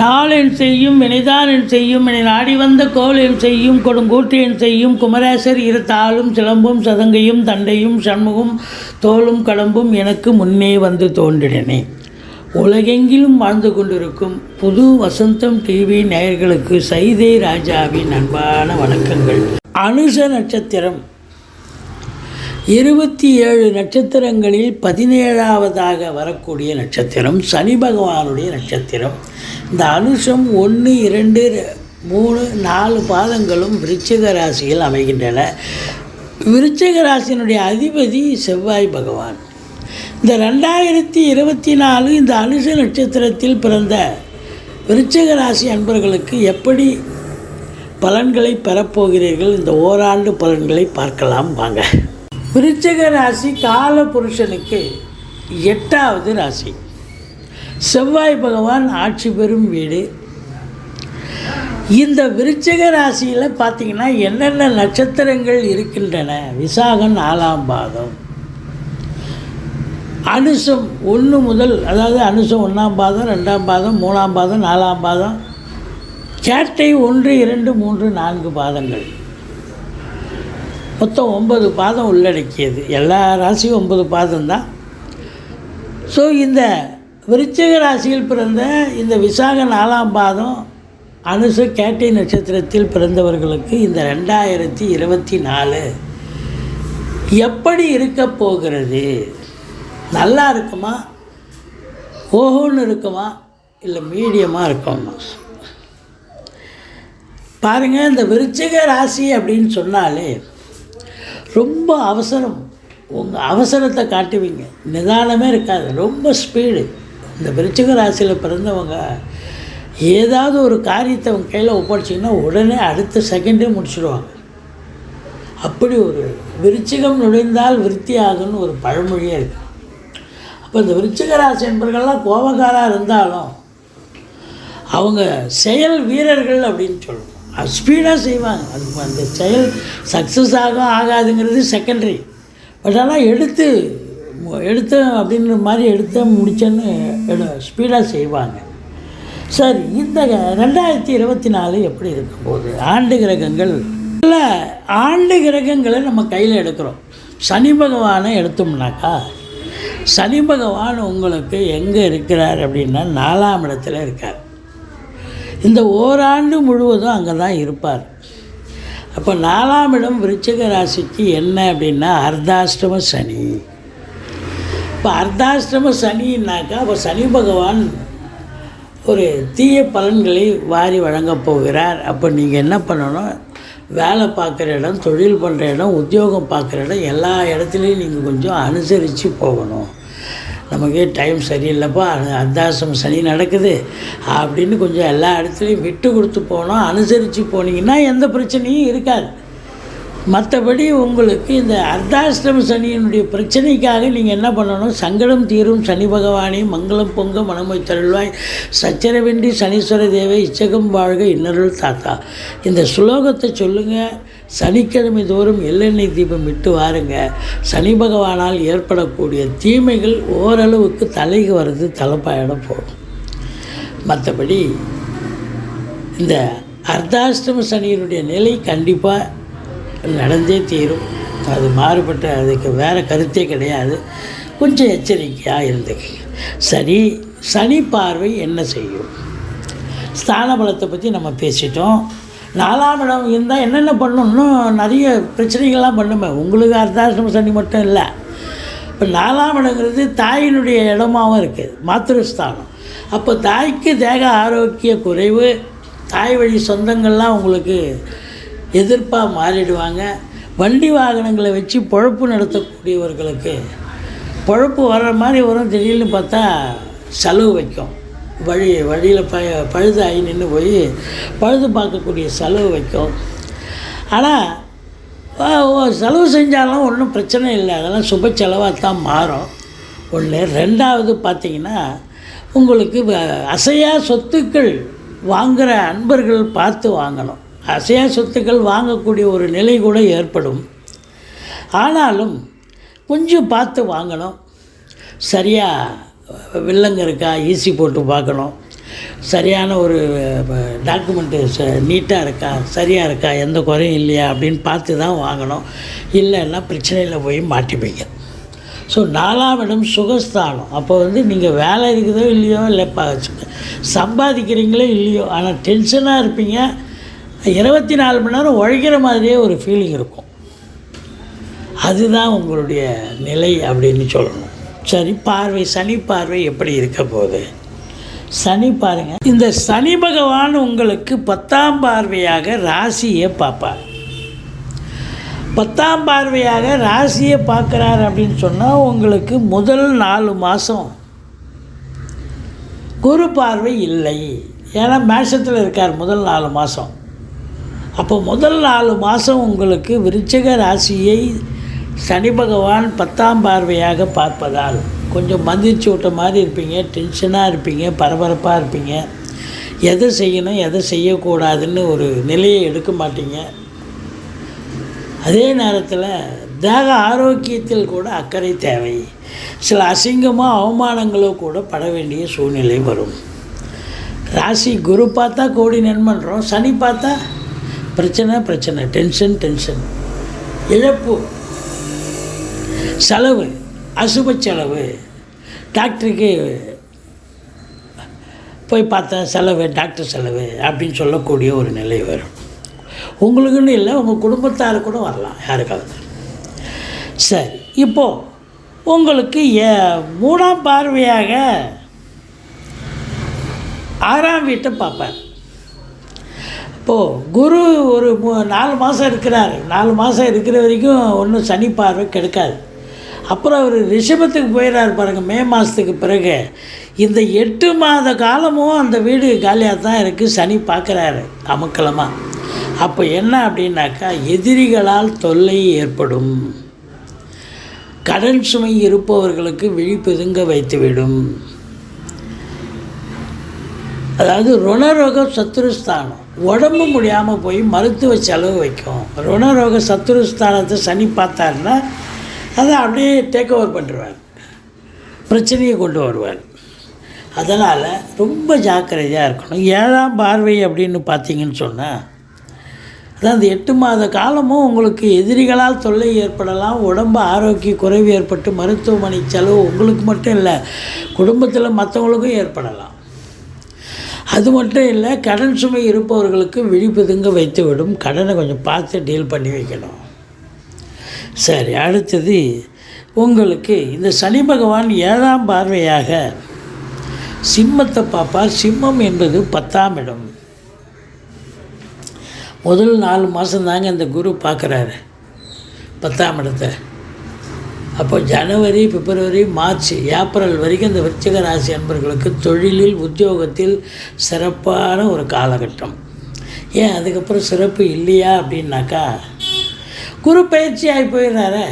நாளென் செய்யும் வினைதான் செய்யும் என நாடி வந்த கோலென் செய்யும் கொடுங்கூற்றேன் செய்யும் குமரேசர் இரு தாளும் சிலம்பும் சதங்கையும் தண்டையும் சண்முகம் தோளும் கடம்பும் எனக்கு முன்னே வந்து தோன்றினனே. உலகெங்கிலும் வாழ்ந்து கொண்டிருக்கும் புது வசந்தம் டிவி நேயர்களுக்கு சைதே ராஜாவின் அன்பான வணக்கங்கள். அனுஷ நட்சத்திரம் இருபத்தி ஏழு நட்சத்திரங்களில் பதினேழாவதாக வரக்கூடிய நட்சத்திரம் சனி பகவானுடைய நட்சத்திரம். இந்த அனுஷம் ஒன்று இரண்டு மூணு நாலு பாதங்களும் விருச்சிக ராசியில் அமைகின்றன. விருச்சிக ராசியினுடைய அதிபதி செவ்வாய் பகவான். இந்த ரெண்டாயிரத்தி இருபத்தி நாலு இந்த அனுஷ நட்சத்திரத்தில் பிறந்த விருச்சிக ராசி அன்பர்களுக்கு எப்படி பலன்களை பெறப்போகிறீர்கள்? இந்த ஓராண்டு பலன்களை பார்க்கலாம். வாங்க. விருச்சிக ராசி கால புருஷனுக்கு எட்டாவது ராசி. செவ்வாய் பகவான் ஆட்சி பெறும் வீடு. இந்த விருச்சிக ராசியில் பார்த்தீங்கன்னா என்னென்ன நட்சத்திரங்கள் இருக்கின்றன? விசாகம் நாலாம் பாதம். அனுசம் ஒன்று முதல் அதாவது அனுசம் ஒன்றாம் பாதம் ரெண்டாம் பாதம் மூணாம் பாதம் நாலாம் பாதம். கேட்டை ஒன்று இரண்டு மூன்று நான்கு பாதங்கள். மொத்தம் ஒன்பது பாதம் உள்ளடக்கியது. எல்லா ராசியும் ஒன்பது பாதம் தான் ஸோ இந்த விருச்சிக ராசியில் பிறந்த இந்த விசாக நாலாம் பாதம் அனுசு கேட்டை நட்சத்திரத்தில் பிறந்தவர்களுக்கு இந்த ரெண்டாயிரத்தி இருபத்தி நாலு எப்படி இருக்க போகிறது? நல்லா இருக்குமா? ஓஹோன்னு இருக்குமா? இல்லை மீடியமாக இருக்குமா? பாருங்கள் இந்த விருச்சிக ராசி அப்படின்னு சொன்னாலே ரொம்ப அவசரம். உங்கள் அவசரத்தை காட்டுவீங்க. நிதானமே இருக்காது. ரொம்ப ஸ்பீடு இந்த விருச்சிக ராசியில் பிறந்தவங்க ஏதாவது ஒரு காரியத்தை அவங்க கையில் ஒப்படைச்சிங்கன்னா உடனே அடுத்த செகண்டே முடிச்சிடுவாங்க அப்படி ஒரு விருச்சிகம் நுழைந்தால் விருத்தி ஆகும்னு ஒரு பழமொழியே இருக்குது அப்போ இந்த விருச்சிக ராசி என்பர்கள்லாம் கோபக்காராக இருந்தாலும் அவங்க செயல் வீரர்கள் அப்படின்னு சொல்லுவோம். ஸ்பீடாக செய்வாங்க. அது அந்த செயல் சக்ஸஸ் ஆகும் ஆகாதுங்கிறது செகண்டரி பட் ஆனால் எடுத்து எடுத்தேன் அப்படின்ற மாதிரி எடுத்து முடிச்சேன்னு எடு ஸ்பீடாக செய்வாங்க. சரி இந்த ரெண்டாயிரத்தி இருபத்தி நாலு எப்படி இருக்கும் போது ஆண்டு கிரகங்கள். இல்லை ஆண்டு கிரகங்களை நம்ம கையில் எடுக்கிறோம். சனி பகவானை எடுத்தோம்னாக்கா சனி பகவான் உங்களுக்கு எங்கே இருக்கிறார் அப்படின்னா நாலாம் இடத்துல இருக்கார். இந்த ஓராண்டு முழுவதும் அங்கே தான் இருப்பார். அப்போ நாலாம் இடம் விருச்சிக ராசிக்கு என்ன அப்படின்னா அர்த்தாஷ்டம சனி. இப்போ அர்த்தாஷ்டம சனின்னாக்கா அப்போ சனி பகவான் ஒரு தீய பலன்களை வாரி வழங்கப் போகிறார். அப்போ நீங்கள் என்ன பண்ணணும்? வேலை பார்க்குற இடம் தொழில் பண்ணுற இடம் உத்தியோகம் பார்க்குற இடம் எல்லா இடத்துலையும் நீங்கள் கொஞ்சம் அனுசரித்து போகணும். நமக்கு டைம் சரியில்லைப்பா அர்த்தாசிரமம் சனி நடக்குது அப்படின்னு கொஞ்சம் எல்லா இடத்துலையும் விட்டு கொடுத்து போனோம். அனுசரித்து போனீங்கன்னா எந்த பிரச்சனையும் இருக்காது. மற்றபடி உங்களுக்கு இந்த அர்த்தாஷ்டம சனியினுடைய பிரச்சனைக்காக நீங்கள் என்ன பண்ணணும்? சங்கடம் தீரும் சனி பகவானே மங்களம் பொங்க மனமை தருள்வாய். சச்சரவென்றி சனீஸ்வர தேவை இச்சகம் வாழ்க இன்னருள் தாத்தா. இந்த சுலோகத்தை சொல்லுங்கள் சனிக்கிழமை தோறும் எள்ளெண்ணெய் தீபம் விட்டு வாருங்க. சனி பகவானால் ஏற்படக்கூடிய தீமைகள் ஓரளவுக்கு தலைக்கு வர்றது தலைப்பாயிடம் போகும். மற்றபடி இந்த அர்த்தாஷ்டம சனியினுடைய நிலை கண்டிப்பாக நடந்தே தீரும். அது மாறுபட்ட அதுக்கு வேறு கருத்தே கிடையாது. கொஞ்சம் எச்சரிக்கையாக இருந்துக்கங்க சரி சனி பார்வை என்ன செய்யும்? ஸ்தான பலத்தை பற்றி நம்ம பேசிட்டோம். நாலாம் இடம் இருந்தால் என்னென்ன பண்ணணும் இன்னும் நிறைய பிரச்சனைகள்லாம் பண்ணுமே. உங்களுக்கு அர்த்தாசிரம சனி மட்டும் இல்லை. இப்போ நாலாம் இடங்கிறது தாயினுடைய இடமாவும் இருக்குது மாத்திருஸ்தானம். அப்போ தாய்க்கு தேக ஆரோக்கிய குறைவு தாய் வழி சொந்தங்கள்லாம் உங்களுக்கு எதிர்ப்பாக மாறிடுவாங்க. வண்டி வாகனங்களை வச்சு பொழப்பு நடத்தக்கூடியவர்களுக்கு பொழப்பு வர்ற மாதிரி வரும். திடீர்னு பார்த்தா செலவு வைக்கும். வழி வழியில் ப பழுதாகி நின்று போய் பழுது பார்க்கக்கூடிய செலவு வைக்கும். ஆனால் செலவு செஞ்சாலும் ஒன்றும் பிரச்சனை இல்லை. அதெல்லாம் சுப செலவாக தான் மாறும். ஒன்று ரெண்டாவது பார்த்திங்கன்னா உங்களுக்கு அசையா சொத்துக்கள் வாங்குகிற அன்பர்கள் பார்த்து வாங்கணும். அசையா சொத்துக்கள் வாங்கக்கூடிய ஒரு நிலை கூட ஏற்படும். ஆனாலும் கொஞ்சம் பார்த்து வாங்கணும். சரியாக வில்லங்க இருக்கா ஈசி போட்டு பார்க்கணும். சரியான ஒரு டாக்குமெண்ட்டு ச நீட்டாக இருக்கா சரியாக இருக்கா எந்த குறையும் இல்லையா அப்படின்னு பார்த்து தான் வாங்கணும். இல்லைன்னா பிரச்சனையில் போய் மாட்டிப்பீங்க. ஸோ நாலாம் இடம் சுகஸ்தானம். அப்போ வந்து நீங்கள் வேலை இருக்குதோ இல்லையோ இல்லை சம்பாதிக்கிறீங்களோ இல்லையோ ஆனால் டென்ஷனாக இருப்பீங்க. இருபத்தி நாலு மணி நேரம் உழைக்கிற மாதிரியே ஒரு ஃபீலிங் இருக்கும். அதுதான் உங்களுடைய நிலை அப்படின்னு சொல்லணும். சரி பார்வை சனி பார்வை எப்படி இருக்க போகுது? சனி பாருங்கள் இந்த சனி பகவான் உங்களுக்கு பத்தாம் பார்வையாக ராசியை பார்ப்பார். பத்தாம் பார்வையாக ராசியை பார்க்குறார் அப்படின்னு சொன்னால் உங்களுக்கு முதல் நாலு மாதம் குரு பார்வை இல்லை. ஏன்னா மேஷத்தில் இருக்கார் முதல் நாலு மாதம் அப்போ முதல் நாலு மாதம் உங்களுக்கு விருச்சிக ராசியை சனி பகவான் பத்தாம் பார்வையாக பார்ப்பதால் கொஞ்சம் மந்திரிச்சு விட்ட மாதிரி இருப்பீங்க டென்ஷனாக இருப்பீங்க பரபரப்பாக இருப்பீங்க. எதை செய்யணும் எதை செய்யக்கூடாதுன்னு ஒரு நிலையை எடுக்க மாட்டீங்க. அதே நேரத்தில் தேக ஆரோக்கியத்தில் கூட அக்கறை தேவை. சில அசிங்கமோ அவமானங்களோ கூட பட வேண்டிய சூழ்நிலை வரும். ராசி குரு பார்த்தா கோடி நன்மன்றோம் சனி பார்த்தா பிரச்சனை பிரச்சனை. டென்ஷன் டென்ஷன் இழப்பு. செலவு. அசுப செலவு. டாக்டருக்கு போய் பார்த்தா செலவு டாக்டர் செலவு அப்படின்னு சொல்லக்கூடிய ஒரு நிலை வரும். உங்களுக்குன்னு இல்லை உங்கள் குடும்பத்தார் கூட வரலாம் யாருக்காவது. சரி இப்போது உங்களுக்கு ஏ- மூணாம் பார்வையாக ஆறாம் வீட்டை பார்ப்பார். இப்போது குரு ஒரு நாலு மாதம் இருக்கிறார். நாலு மாதம் இருக்கிற வரைக்கும் ஒன்றும் சனி பார்வை கெடுக்காது. அப்புறம் அவர் ரிஷபத்துக்கு போயிடுறாரு பாருங்கள் மே மாதத்துக்கு பிறகு. இந்த எட்டு மாத காலமும் அந்த வீடு காலியாக தான் இருக்குது சனி பார்க்குறாரு அமுக்கலமாக அப்போ என்ன அப்படின்னாக்கா எதிரிகளால் தொல்லை ஏற்படும். கடன் சுமை இருப்பவர்களுக்கு விழிப்புதுங்க வைத்துவிடும். அதாவது ருணரோக சத்துருஸ்தானம். உடம்பு முடியாமல் போய் மருத்துவ செலவு வைக்கும். ருணரோக சத்துருஸ்தானத்தை சனி பார்த்தாருன்னா அதை அப்படியே டேக் ஓவர் பண்ணிடுவார் பிரச்சனையை கொண்டு வருவார். அதனால் ரொம்ப ஜாக்கிரதையாக இருக்கணும். ஏழாம் பார்வை அப்படின்னு பார்த்தீங்கன்னு சொன்னால் அதான் அந்த எட்டு மாத காலமும் உங்களுக்கு எதிரிகளால் தொல்லை ஏற்படலாம் உடம்பு ஆரோக்கிய குறைவு ஏற்பட்டு மருத்துவமனை செலவு உங்களுக்கு மட்டும் இல்லை குடும்பத்தில் மற்றவங்களுக்கும் ஏற்படலாம். அது மட்டும் இல்லை கடன் சுமை இருப்பவர்களுக்கு விழிப்புதுங்க வைத்து விடும் கடனை கொஞ்சம் பார்த்து டீல் பண்ணி வைக்கணும். சரி அடுத்தது உங்களுக்கு இந்த சனி பகவான் ஏழாம் பார்வையாக சிம்மத்தை பார்ப்பார். சிம்மம் என்பது பத்தாம் இடம். முதல் நாலு மாதம் தாங்க இந்த குரு பார்க்குறாரு. பத்தாம் இடத்தை. அப்போ ஜனவரி பிப்ரவரி மார்ச் ஏப்ரல் வரைக்கும் இந்த விருச்சிக ராசி அன்பர்களுக்கு தொழிலில் உத்தியோகத்தில் சிறப்பான ஒரு காலகட்டம். ஏன் அதுக்கப்புறம் சிறப்பு இல்லையா அப்படின்னாக்கா குரு பயிற்சி ஆகி போயிடுறாரு.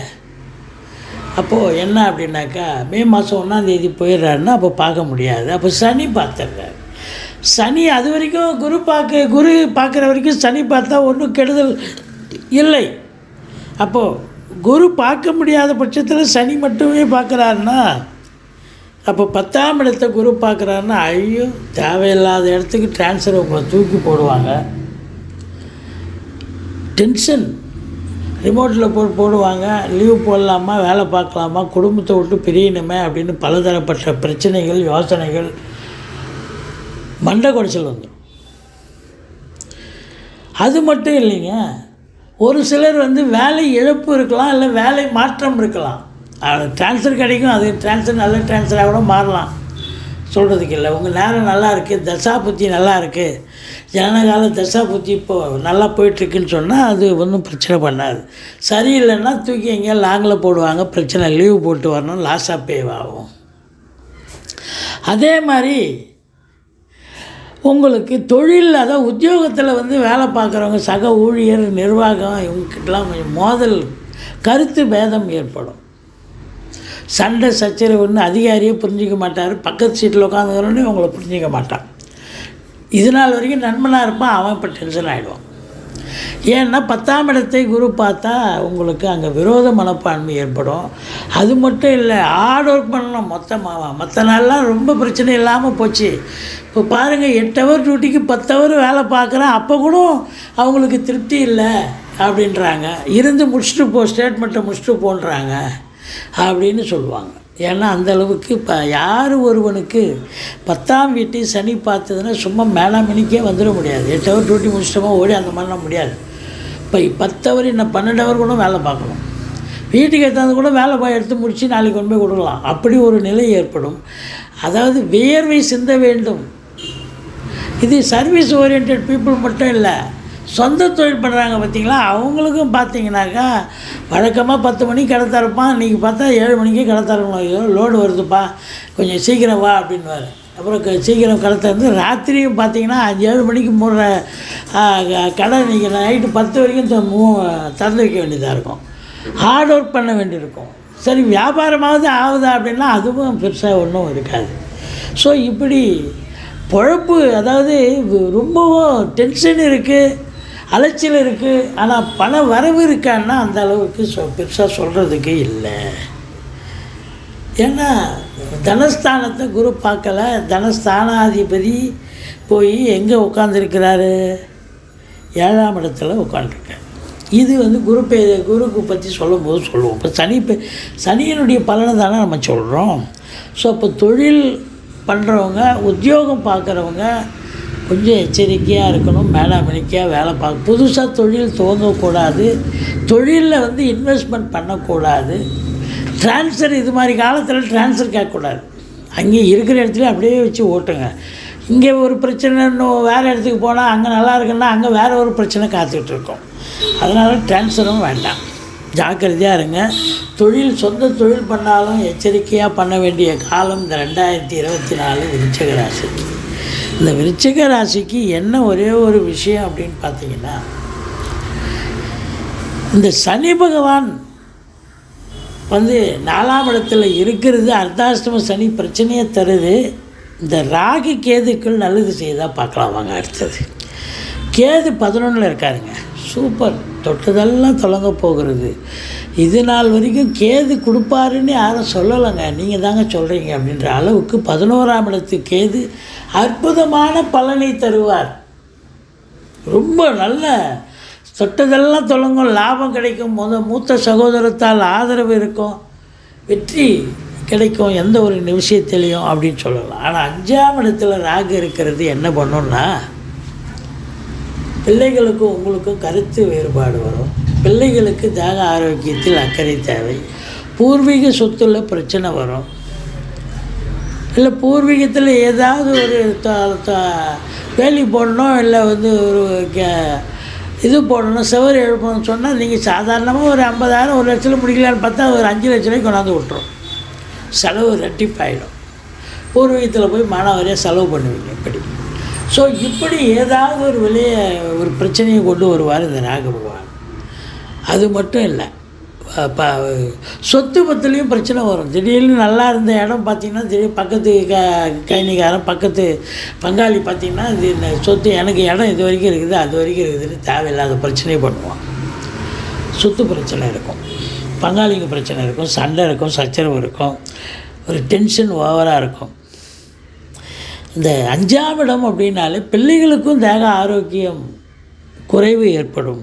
அப்போது என்ன அப்படின்னாக்கா மே மாதம் ஒன்றாந்தேதி போயிடுறாருன்னா அப்போ பார்க்க முடியாது. அப்போ சனி பார்த்துடுறாரு. சனி அது வரைக்கும் குரு பார்க்க குரு பார்க்குற வரைக்கும் சனி பார்த்தா ஒன்றும் கெடுதல் இல்லை. அப்போது குரு பார்க்க முடியாத பட்சத்தில் சனி மட்டுமே பார்க்குறாருன்னா அப்போ பத்தாம் இடத்த குரு பார்க்குறாருன்னா ஐயோ தேவையில்லாத இடத்துக்கு ட்ரான்ஸ்ஃபர் உங்களை தூக்கி போடுவாங்க. டென்ஷன் ரிமோட்டில் போட்டு போடுவாங்க. லீவ் போடலாமா வேலை பார்க்கலாமா குடும்பத்தை விட்டு பிரியணுமே அப்படின்னு பலதரப்பட்ட பிரச்சனைகள் யோசனைகள் மண்டை குடைச்சல் வந்துடும் அது மட்டும் இல்லைங்க ஒரு சிலர் வந்து வேலை இழப்பு இருக்கலாம் இல்லை வேலை மாற்றம் இருக்கலாம். ட்ரான்ஸ்ஃபர் கிடைக்கும் அது ட்ரான்ஸ்ஃபர் நல்ல டிரான்ஸ்ஃபராக கூட மாறலாம். சொல்கிறதுக்கு இல்லை உங்கள் நேரம் நல்லா இருக்குது தசா புத்தி நல்லா இருக்குது ஜனகால தசா புத்தி இப்போது நல்லா போயிட்டுருக்குன்னு சொன்னால் அது ஒன்றும் பிரச்சனை பண்ணாது. சரியில்லைன்னா தூக்கி எங்கேயா லாங்கில் போடுவாங்க பிரச்சனை லீவு போட்டு வரணும் லாஸாக பே ஆகும். அதே மாதிரி உங்களுக்கு தொழில் அதாவது உத்தியோகத்தில் வந்து வேலை பார்க்குறவங்க சக ஊழியர் நிர்வாகம் இவங்ககிட்டலாம் கொஞ்சம் மோதல் கருத்து பேதம் ஏற்படும். சண்டை சச்சரவுன்னு அதிகாரியே புரிஞ்சிக்க மாட்டார். பக்கத்து சீட்டில் உட்காந்துக்கிறோன்னு இவங்களை புரிஞ்சிக்க மாட்டான். இது நாள் வரைக்கும் நண்பனாக இருப்பான் அவன் இப்போ டென்ஷன் ஆகிடுவான் ஏன்னா பத்தாம் இடத்தை குரு பார்த்தா உங்களுக்கு அங்கே விரோத மனப்பான்மை ஏற்படும். அது மட்டும் இல்லை ஹார்ட் ஒர்க் பண்ணணும் மொத்தமாக மற்ற நாள்லாம் ரொம்ப பிரச்சனை இல்லாமல் போச்சு. இப்போ பாருங்கள் எட்டு ஹவர் டியூட்டிக்கு பத்து ஹவர் வேலை பார்க்குறேன் அப்போ கூட அவங்களுக்கு திருப்தி இல்லை அப்படின்றாங்க. இருந்து முடிச்சுட்டு போ ஸ்டேட்மெண்ட்டை முடிச்சுட்டு போன்றாங்க அப்படின்னு சொல்லுவாங்க. ஏன்னா அந்த அளவுக்கு இப்போ யார் ஒருவனுக்கு பத்தாம் வீட்டு சனி பார்த்ததுன்னா சும்மா மேலாமணிக்கே வந்துட முடியாது. எட்டு ஹவர் டியூட்டி முடிச்சிட்டோமா ஓடி அந்த மாதிரிலாம் முடியாது. இப்போ பத்து ஹவர் இன்னும் பன்னெண்டு ஹவர் கூட வேலை பார்க்கணும். வீட்டுக்கு எடுத்தாந்து கூட வேலை போய் எடுத்து முடித்து நாளைக்கு கொண்டு போய் கொடுக்கலாம். அப்படி ஒரு நிலை ஏற்படும். அதாவது வியர்வை சிந்த வேண்டும். இது சர்வீஸ் ஓரியன்ட் பீப்புள் மட்டும் இல்லை. சொந்த தொழில் பண்ணுறாங்க பார்த்தீங்களா அவங்களுக்கும் பார்த்தீங்கன்னாக்கா வழக்கமாக பத்து மணிக்கு கடை திறப்பான் இன்றைக்கி பார்த்தா ஏழு மணிக்கே கடை திறக்கணும். ஐயோ லோடு வருதுப்பா கொஞ்சம் சீக்கிரம் வா அப்படின்வார் அப்புறம் சீக்கிரம் கடை திறந்து ராத்திரியும் பார்த்தீங்கன்னா அஞ்சு ஏழு மணிக்கு மூடுற க- கடை நீங்கள் நைட்டு பத்து வரைக்கும் திறந்து வைக்க வேண்டியதாக இருக்கும். ஹார்ட் ஒர்க் பண்ண வேண்டியிருக்கும். சரி வியாபாரமாவது ஆகுதா அப்படின்னா அதுவும் பெருசாக ஒன்றும் இருக்காது. ஸோ இப்படி பொழப்பு அதாவது ரொம்பவும் டென்ஷன் இருக்குது அலைச்சல் இருக்குது ஆனால் பண வரவு இருக்கான்னா அந்த அளவுக்கு சொ பெருசாக சொல்கிறதுக்கு இல்லை. ஏன்னா தனஸ்தானத்தை குரு பார்க்கல. தனஸ்தானாதிபதி போய் எங்கே உட்காந்துருக்கிறாரு ஏழாம் இடத்துல உட்காந்துருக்காரு இது வந்து குரு பே குருக்கு பற்றி சொல்லும்போது சொல்லுவோம். இப்போ சனி பே- சனியினுடைய பலனை தானே நம்ம சொல்கிறோம் ஸோ அப்போ தொழில் பண்ணுறவங்க உத்தியோகம் பார்க்குறவங்க கொஞ்சம் எச்சரிக்கையாக இருக்கணும் மேலாமணிக்கையாக வேலை பார்க்க புதுசாக தொழில் துவங்கக்கூடாது. தொழிலில் வந்து இன்வெஸ்ட்மெண்ட் பண்ணக்கூடாது. ட்ரான்ஸ்ஃபர் இது மாதிரி காலத்தில் ட்ரான்ஸ்ஃபர் கேட்கக்கூடாது. அங்கே இருக்கிற இடத்துல அப்படியே வச்சு ஓட்டுங்க. இங்கே ஒரு பிரச்சனை இன்னும் வேறு இடத்துக்கு போனால் அங்கே நல்லா இருக்குன்னா அங்கே வேறு ஒரு பிரச்சனை காத்துக்கிட்டு இருக்கோம். அதனால் ட்ரான்ஸ்ஃபரும் வேண்டாம். ஜாக்கிரதையாக இருங்க. தொழில் சொந்த தொழில் பண்ணாலும் எச்சரிக்கையாக பண்ண வேண்டிய காலம் இந்த ரெண்டாயிரத்தி இருபத்தி நாலு விருச்சகராசி இந்த விருச்சிக ராசிக்கு என்ன ஒரே ஒரு விஷயம் அப்படின்னு பார்த்தீங்கன்னா இந்த சனி பகவான் வந்து நாலாம் இடத்துல இருக்கிறது அர்த்தாஷ்டம சனி பிரச்சனையை தருது. இந்த ராகு கேதுக்கள் நல்லது செய்தால் பார்க்கலாம் வாங்க அடுத்தது. கேது பதினொன்றில் இருக்காருங்க. சூப்பர். தொட்டதெல்லாம் தொடங்க போகிறது. இது நாள் வரைக்கும் கேது கொடுப்பாருன்னு யாரும் சொல்லலைங்க. நீங்கள் தாங்க சொல்கிறீங்க அப்படின்ற அளவுக்கு பதினோராம் இடத்து கேது அற்புதமான பலனை தருவார். ரொம்ப நல்ல தொட்டதெல்லாம் தொடங்கும் லாபம் கிடைக்கும். முத மூத்த சகோதரத்தால் ஆதரவு இருக்கும். வெற்றி கிடைக்கும் எந்த ஒரு விஷயத்திலையும் அப்படின்னு சொல்லலாம். ஆனால் அஞ்சாம் இடத்துல ராகு இருக்கிறது என்ன பண்ணுன்னா பிள்ளைகளுக்கும் உங்களுக்கும் கருத்து வேறுபாடு வரும். பிள்ளைகளுக்கு தேக ஆரோக்கியத்தில் அக்கறை தேவை. பூர்வீக சொத்துல பிரச்சனை வரும். இல்லை பூர்வீகத்தில் ஏதாவது ஒரு த வேலி போடணும் இல்லை வந்து ஒரு கே- இது போடணும் செவரு எழுப்பணும்னு சொன்னால் நீங்கள் சாதாரணமாக ஒரு ஐம்பதாயிரம் ஒரு லட்சத்தில் முடிக்கலான்னு பார்த்தா ஒரு அஞ்சு லட்ச ரூபாய்க்கு கொண்டாந்து விட்ரும் செலவு ரெட்டிப்பாயிடும். பூர்வீகத்தில் போய் மானாவாரியாக செலவு பண்ணுவீங்க இப்படி. ஸோ இப்படி ஏதாவது ஒரு விலையை ஒரு பிரச்சனையை கொண்டு வருவார் இந்த நாகபகவான் அது மட்டும் இல்லை. ப சொத்து பத்துலேயும் பிரச்சனை வரும். திடீர்னு நல்லா இருந்த இடம் பார்த்திங்கன்னா திடீர் பக்கத்து க கைனிகாரன் பக்கத்து பங்காளி பார்த்திங்கன்னா இது இந்த சொத்து எனக்கு இடம் இது வரைக்கும் இருக்குது அது வரைக்கும் இருக்குதுன்னு தேவையில்லாத பிரச்சனையை பண்ணுவான். சொத்து பிரச்சனை இருக்கும். பங்காளிங்க பிரச்சனை இருக்கும் சண்டை இருக்கும் சச்சரவு இருக்கும். ஒரு டென்ஷன் ஓவராக இருக்கும். இந்த அஞ்சாம் இடம் அப்படின்னாலே பிள்ளைகளுக்கும் தேக ஆரோக்கியம் குறைவு ஏற்படும்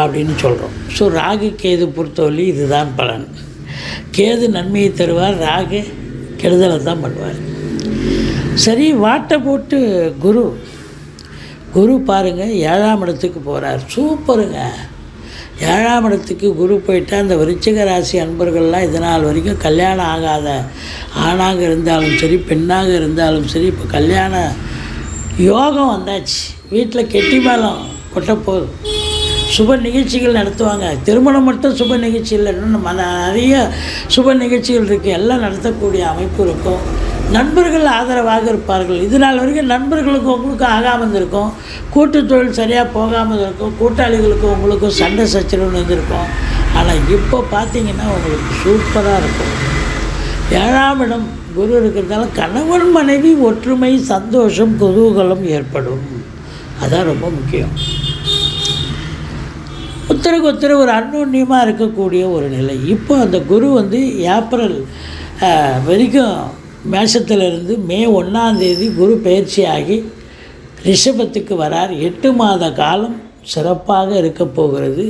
அப்படின்னு சொல்கிறோம் ஸோ ராகு கேது பொறுத்தவரை இதுதான் பலன். கேது நன்மையை தருவார் ராகு கெடுதலை தான் பண்ணுவார். சரி வாட்டை போட்டு குரு. குரு பாருங்கள் ஏழாம் இடத்துக்கு போகிறார் சூப்பருங்க. ஏழாம் இடத்துக்கு குரு போயிட்டால் அந்த விருச்சிக ராசி அன்பர்கள்லாம் இதனால் வரைக்கும் கல்யாணம் ஆகாத ஆணாக இருந்தாலும் சரி பெண்ணாக இருந்தாலும் சரி இப்போ கல்யாண யோகம் வந்தாச்சு. வீட்டில் கெட்டி மேளம் கொட்டப்போகுது சுப நிகழ்ச்சிகள் நடத்துவாங்க. திருமணம் மட்டும் சுப நிகழ்ச்சி இல்லை இன்னும் நம்ம நிறைய சுப நிகழ்ச்சிகள் இருக்குது எல்லாம் நடத்தக்கூடிய அமைப்பு இருக்கும். நண்பர்கள் ஆதரவாக இருப்பார்கள். இது நாள் வரைக்கும் நண்பர்களுக்கும் உங்களுக்கும் ஆகாமல் இருக்கும் கூட்டு தொழில் சரியாக போகாமல் இருக்கும் கூட்டாளிகளுக்கும் உங்களுக்கும் சண்டை சச்சரவுன்னு இருந்திருக்கும் ஆனால் இப்போ பார்த்தீங்கன்னா உங்களுக்கு சூப்பராக இருக்கும். ஏழாம் இடம் குரு இருக்கிறதால கணவன் மனைவி ஒற்றுமை சந்தோஷம் குதூகலம் ஏற்படும். அதான் ரொம்ப முக்கியம். ஒருத்தருக்கு ஒத்தர் ஒரு அந்யோன்யமாக இருக்கக்கூடிய ஒரு நிலை. இப்போ அந்த குரு வந்து ஏப்ரல் வரைக்கும் மேஷத்திலிருந்து மே ஒன்றாந்தேதி குரு பயிற்சியாகி ரிஷபத்துக்கு வரார். எட்டு மாத காலம் சிறப்பாக இருக்க போகிறது.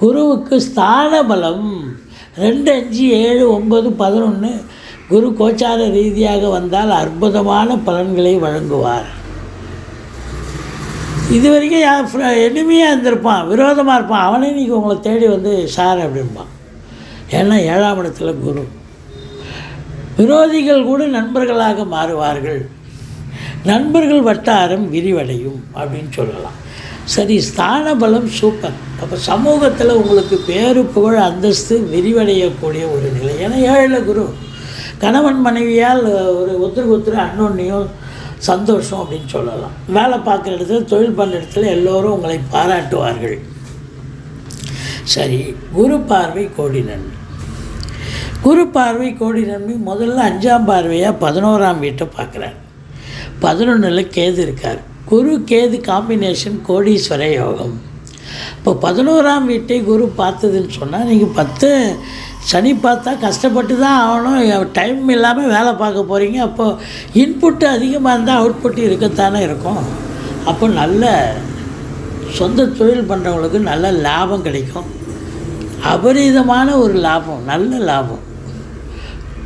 குருவுக்கு ஸ்தான பலம் ரெண்டு அஞ்சு ஏழு ஒம்பது பதினொன்று குரு கோச்சார ரீதியாக வந்தால் அற்புதமான பலன்களை வழங்குவார். இது வரைக்கும் யார் எளிமையாக இருந்திருப்பான் விரோதமாக இருப்பான். அவனே இன்றைக்கி உங்களை தேடி வந்து சார் அப்படிம்பான். ஏன்னா ஏழாம் இடத்துல குரு. விரோதிகள் கூட நண்பர்களாக மாறுவார்கள். நண்பர்கள் வட்டாரம் விரிவடையும் அப்படின்னு சொல்லலாம். சரி ஸ்தான பலம் சூப்பர். அப்போ சமூகத்தில் உங்களுக்கு பேரு புகழ் அந்தஸ்து விரிவடையக்கூடிய ஒரு நிலை. ஏன்னா ஏழில் குரு. கணவன் மனைவியால் ஒரு ஒத்துரு ஒத்துரு அன்னொன்னையும் சந்தோஷம் அப்படின்னு சொல்லலாம். வேலை பார்க்குற இடத்துல தொழில் பண்ணுற இடத்துல எல்லோரும் உங்களை பாராட்டுவார்கள். சரி குரு பார்வை கோடி நன்மை. குரு பார்வை கோடி நன்மை முதல்ல அஞ்சாம் பார்வையாக பதினோராம் வீட்டை பார்க்குறார். பதினொன்றில் கேது இருக்கார். குரு கேது காம்பினேஷன் கோடீஸ்வர யோகம். இப்போ பதினோராம் வீட்டை குரு பார்த்ததுன்னு சொன்னால் நீங்கள் பத்து சனி பார்த்தா கஷ்டப்பட்டு தான் ஆகணும். டைம் இல்லாமல் வேலை பார்க்க போகிறீங்க அப்போது இன்புட்டு அதிகமாக இருந்தால் அவுட்புட் இருக்கத்தானே இருக்கும். அப்போ நல்ல சொந்த தொழில் பண்ணுறவங்களுக்கு நல்ல லாபம் கிடைக்கும். அபரீதமான ஒரு லாபம் நல்ல லாபம்.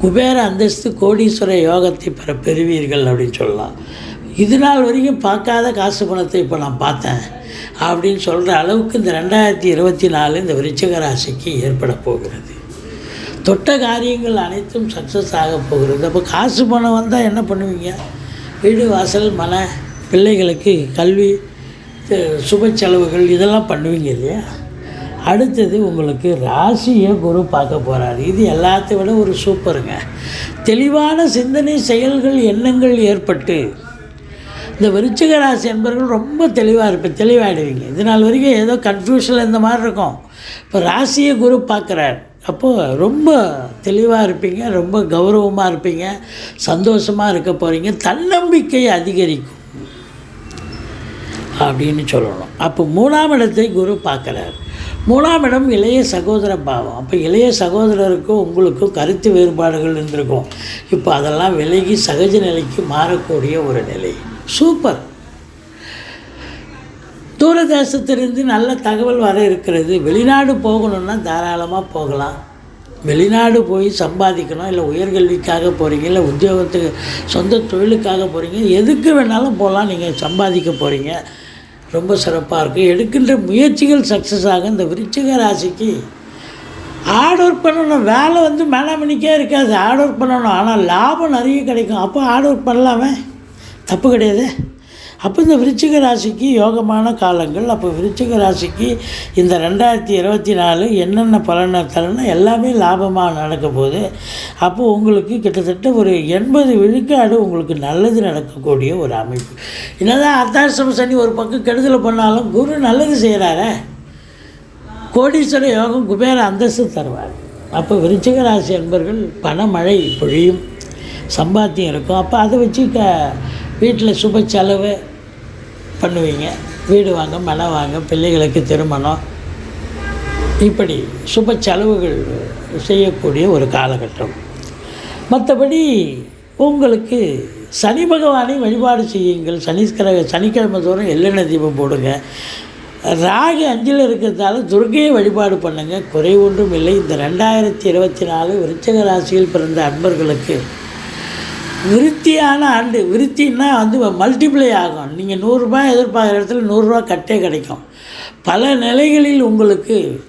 குபேர அந்தஸ்து கோடீஸ்வர யோகத்தை பெற பெறுவீர்கள் அப்படின்னு சொல்லலாம். இது நாள் வரைக்கும் பார்க்காத காசு பணத்தை இப்போ நான் பார்த்தேன். அப்படின்னு சொல்கிற அளவுக்கு இந்த ரெண்டாயிரத்தி இருபத்தி நாலு இந்த விருச்சிக ராசிக்கு ஏற்பட போகிறது. தொட்ட காரியங்கள் அனைத்தும் சக்ஸஸ் ஆக போகிறது. அப்போ காசு பணம் வந்தால் என்ன பண்ணுவீங்க? வீடு வாசல் மன பிள்ளைகளுக்கு கல்வி சுப செலவுகள் இதெல்லாம் பண்ணுவீங்க இல்லையா? அடுத்தது உங்களுக்கு ராசியை குரு பார்க்க போகிறாரு இது எல்லாத்தையும் விட ஒரு சூப்பருங்க. தெளிவான சிந்தனை செயல்கள் எண்ணங்கள் ஏற்பட்டு இந்த விருச்சிக ராசி என்பவர்கள் ரொம்ப தெளிவாக இருப்பேன் தெளிவாகிடுவீங்க இது நாள் வரைக்கும் ஏதோ கன்ஃபியூஷனில் இந்த மாதிரி இருக்கும். இப்போ ராசியை குரு பார்க்குறார். அப்போது ரொம்ப தெளிவாக இருப்பீங்க ரொம்ப கௌரவமாக இருப்பீங்க சந்தோஷமாக இருக்க போகிறீங்க தன்னம்பிக்கை அதிகரிக்கும் அப்படின்னு சொல்லணும். அப்போ மூணாம் இடத்தை குரு பார்க்குறாரு. மூணாம் இடம் இளைய சகோதர பாவம். அப்போ இளைய சகோதரருக்கும் உங்களுக்கும் கருத்து வேறுபாடுகள் இருந்திருக்கும். இப்போ அதெல்லாம் விலகி சகஜ நிலைக்கு மாறக்கூடிய ஒரு நிலை. சூப்பர் தூரதேசத்திலிருந்து நல்ல தகவல் வர இருக்கிறது. வெளிநாடு போகணுன்னா தாராளமாக போகலாம். வெளிநாடு போய் சம்பாதிக்கணும். இல்லை உயர்கல்விக்காக போகிறீங்க இல்லை உத்தியோகத்துக்கு சொந்த தொழிலுக்காக போகிறீங்க எதுக்கு வேணாலும் போகலாம் நீங்கள் சம்பாதிக்க போகிறீங்க ரொம்ப சிறப்பாக இருக்கும் எடுக்கின்ற முயற்சிகள் சக்ஸஸ் ஆகும் இந்த விருச்சிக ராசிக்கு ஹார்ட் ஒர்க் பண்ணணும். வேலை வந்து மேலாமணிக்கே இருக்காது. ஹார்ட் ஒர்க் பண்ணணும். ஆனால் லாபம் நிறைய கிடைக்கும். அப்போ ஹார்ட் ஒர்க் பண்ணலாமே? தப்பு கிடையாது? அப்போ இந்த விருச்சிக ராசிக்கு யோகமான காலங்கள். அப்போ விருச்சிக ராசிக்கு இந்த ரெண்டாயிரத்தி இருபத்தி நாலு என்னென்ன பலனை தரணும் எல்லாமே லாபமாக நடக்க போகுது. அப்போது உங்களுக்கு கிட்டத்தட்ட ஒரு எண்பது விழுக்காடு உங்களுக்கு நல்லது நடக்கக்கூடிய ஒரு அமைப்பு. என்னதான் அர்த்தாசிரம சனி ஒரு பக்கம் கெடுதல் பண்ணாலும் குரு நல்லது செய்கிறாரே கோடீஸ்வர யோகம் குபேர அந்தஸ்து தருவார். அப்போ விருச்சிக ராசி என்பர்கள் பணமழை பொழியும். சம்பாத்தியம் இருக்கும். அப்போ அதை வச்சு க வீட்டில் சுப செலவு பண்ணுவீங்க. வீடு வாங்க மனம் வாங்க பிள்ளைகளுக்கு திருமணம். இப்படி சுப செலவுகள் செய்யக்கூடிய ஒரு காலகட்டம். மற்றபடி உங்களுக்கு சனி பகவானை வழிபாடு செய்யுங்கள். சனீஸ்கர சனிக்கிழமை தோறும் எள்ளெண்ணெய் தீபம் போடுங்க. ராகு அஞ்சில் இருக்கிறதால துர்கையை வழிபாடு பண்ணுங்கள் குறை ஒன்றும் இல்லை. இந்த ரெண்டாயிரத்தி இருபத்தி நாலு விருச்சக ராசியில் பிறந்த அன்பர்களுக்கு விருத்தியான ஆண்டு. விருத்தின்னா வந்து மல்டிப்ளை ஆகும். நீங்கள் நூறுரூபா எதிர்பார்க்குற இடத்துல நூறுரூவா கட்டே கிடைக்கும். பல நிலைகளில் உங்களுக்கு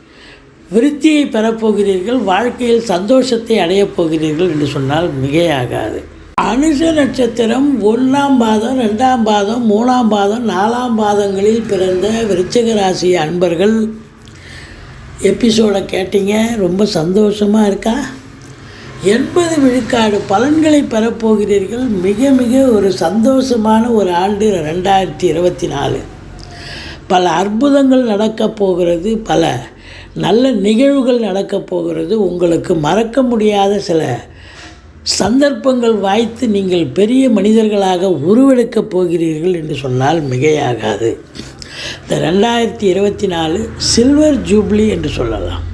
விருத்தியை பெறப்போகிறீர்கள் வாழ்க்கையில் சந்தோஷத்தை அடையப் போகிறீர்கள் என்று சொன்னால் மிகையாகாது. அனுஷ நட்சத்திரம் ஒன்றாம் பாதம் ரெண்டாம் பாதம் மூணாம் பாதம் நாலாம் பாதங்களில் பிறந்த விருச்சிக ராசி அன்பர்கள். எபிசோடை கேட்டீங்க. ரொம்ப சந்தோஷமாக இருக்கா? எண்பது விழுக்காடு பலன்களை பெறப்போகிறீர்கள். மிக மிக ஒரு சந்தோஷமான ஒரு ஆண்டு ரெண்டாயிரத்தி இருபத்தி நாலு. பல அற்புதங்கள் நடக்கப் போகிறது. பல நல்ல நிகழ்வுகள் நடக்கப் போகிறது. உங்களுக்கு மறக்க முடியாத சில சந்தர்ப்பங்கள் வாய்த்து நீங்கள் பெரிய மனிதர்களாக உருவெடுக்கப் போகிறீர்கள் என்று சொன்னால் மிகையாகாது. இந்த ரெண்டாயிரத்தி இருபத்தி நாலு சில்வர் ஜூப்ளி என்று சொல்லலாம்.